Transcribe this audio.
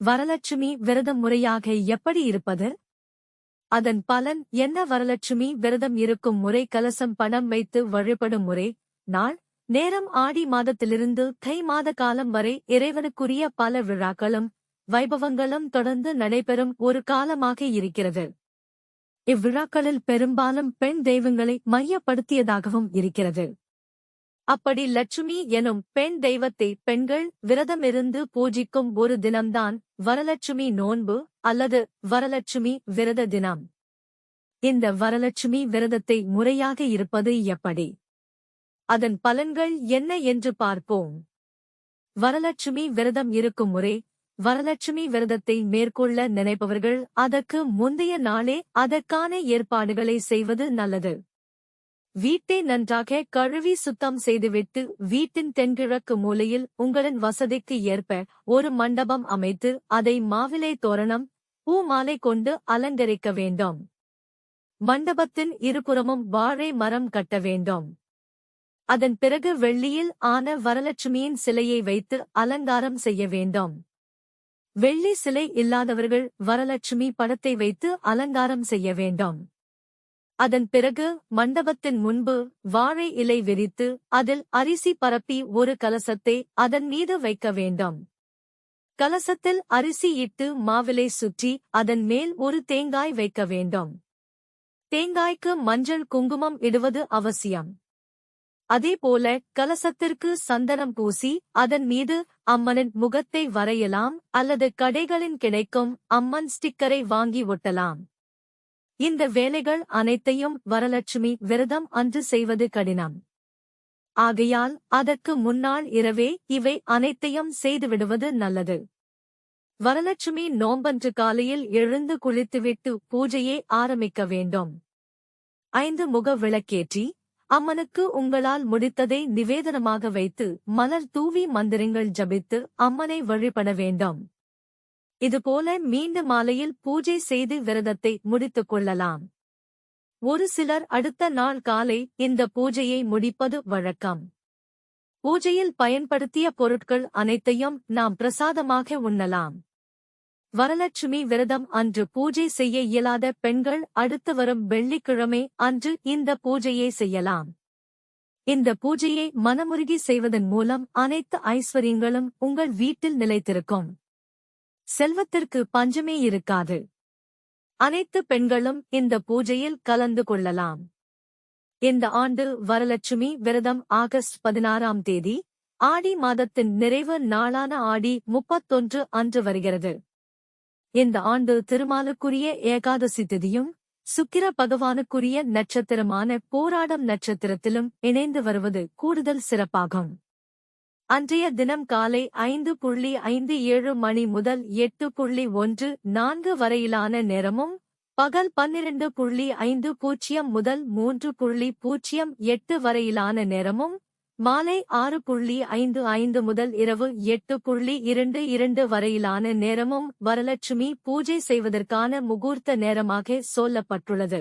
வரலட்சுமி விரதம் முறையாக எப்படி இருப்பது? அதன் பலன் என்ன? வரலட்சுமி விரதம் இருக்கும் முறை கலசம் பணம் வைத்து வழிபடும் முறை. நாள் நேரம் ஆடி மாதத்திலிருந்து தை மாத காலம் வரை இறைவனுக்குரிய பல விழாக்களும் வைபவங்களும் தொடர்ந்து நடைபெறும் ஒரு காலமாக இருக்கிறது. இவ்விழாக்களில் பெரும்பாலும் பெண் தெய்வங்களை மையப்படுத்தியதாகவும் இருக்கிறது. அப்படி லட்சுமி எனும் பெண் தெய்வத்தை பெண்கள் விரதமிருந்து பூஜிக்கும் ஒரு தினம்தான் வரலட்சுமி நோன்பு அல்லது வரலட்சுமி விரத தினம். இந்த வரலட்சுமி விரதத்தை முறையாக இருப்பது எப்படி? அதன் பலன்கள் என்ன என்று பார்ப்போம். வரலட்சுமி விரதம் இருக்கும் முறை வரலட்சுமி விரதத்தை மேற்கொள்ள நினைப்பவர்கள் அதற்கு முந்தைய நாளே அதற்கான ஏற்பாடுகளை செய்வது நல்லது. வீட்டை நன்றாக கழுவி சுத்தம் செய்துவிட்டு வீட்டின் தென்கிழக்கு மூலையில் உங்களின் வசதிக்கு ஏற்ப ஒரு மண்டபம் அமைத்து அதை மாவிலை தோரணம் பூ மாலை கொண்டு அலங்கரிக்க வேண்டும். மண்டபத்தின் இருபுறமும் வாழை மரம் கட்ட வேண்டும். அதன் பிறகு வெள்ளியில் ஆன வரலட்சுமியின் சிலையை வைத்து அலங்காரம் செய்ய வேண்டும். வெள்ளி சிலை இல்லாதவர்கள் வரலட்சுமி படத்தை வைத்து அலங்காரம் செய்ய வேண்டும். அதன் பிறகு மண்டபத்தின் முன்பு வாழை இலை விரித்து அதில் அரிசி பரப்பி ஒரு கலசத்தை அதன் மீது வைக்க வேண்டும். கலசத்தில் அரிசி இட்டு மாவிலை சுற்றி அதன் மேல் ஒரு தேங்காய் வைக்க வேண்டும். தேங்காய்க்கு மஞ்சள் குங்குமம் இடுவது அவசியம். அதேபோல கலசத்திற்கு சந்தனம் பூசி அதன் மீது அம்மனின் முகத்தை வரையலாம் அல்லது கடைகளின் கிடைக்கும் அம்மன் ஸ்டிக்கரை வாங்கி ஒட்டலாம். இந்த வேலைகள் அனைத்தையும் வரலட்சுமி விரதம் அன்று செய்வது கடினம். ஆகையால் அதற்கு முன்னால் இரவே இவை அனைத்தையும் செய்துவிடுவது நல்லது. வரலட்சுமி நோம்பன்று காலையில் எழுந்து குளித்துவிட்டு பூஜையை ஆரம்பிக்க வேண்டும். ஐந்து முக விளக்கேற்றி அம்மனுக்கு உங்களால் முடித்ததை நிவேதனமாக வைத்து மலர் தூவி மந்திரங்கள் ஜபித்து அம்மனை வழிபட வேண்டும். இதுபோல மீண்டும் மாலையில் பூஜை செய்து விரதத்தை முடித்துக் கொள்ளலாம். ஒரு சிலர் அடுத்த நாள் காலை இந்த பூஜையை முடிப்பது வழக்கம். பூஜையில் பயன்படுத்திய பொருட்கள் அனைத்தையும் நாம் பிரசாதமாக உண்ணலாம். வரலட்சுமி விரதம் அன்று பூஜை செய்ய இயலாத பெண்கள் அடுத்து வரும் வெள்ளிக்கிழமை அன்று இந்த பூஜையை செய்யலாம். இந்த பூஜையை மனமுருகி செய்வதன் மூலம் அனைத்து ஐஸ்வர்யங்களும் உங்கள் வீட்டில் நிலைத்திருக்கும். செல்வத்திற்கு பஞ்சமே இருக்காது. அனைத்து பெண்களும் இந்த பூஜையில் கலந்து கொள்ளலாம். இந்த ஆண்டு வரலட்சுமி விரதம் ஆகஸ்ட் பதினாறாம் தேதி ஆடி மாதத்தின் நிறைவு நாளான ஆடி முப்பத்தொன்று அன்று வருகிறது. இந்த ஆண்டு திருமாலுக்குரிய ஏகாதசி திதியும் சுக்கிர பகவானுக்குரிய நட்சத்திரமான போராடம் நட்சத்திரத்திலும் இணைந்து வருவது கூடுதல் சிறப்பாகும். அன்றைய தினம் காலை ஐந்து புள்ளி ஐந்து ஏழு மணி முதல் எட்டு புள்ளி ஒன்று நான்கு வரையிலான நேரமும் பகல் பன்னிரண்டு புள்ளி ஐந்து பூஜ்ஜியம் முதல் மூன்று புள்ளி பூஜ்ஜியம் எட்டு வரையிலான நேரமும் மாலை ஆறு புள்ளி ஐந்து ஐந்து முதல் இரவு எட்டு புள்ளி இரண்டு இரண்டு வரையிலான நேரமும் வரலட்சுமி பூஜை செய்வதற்கான முகூர்த்த நேரமாக சொல்லப்பட்டுள்ளது.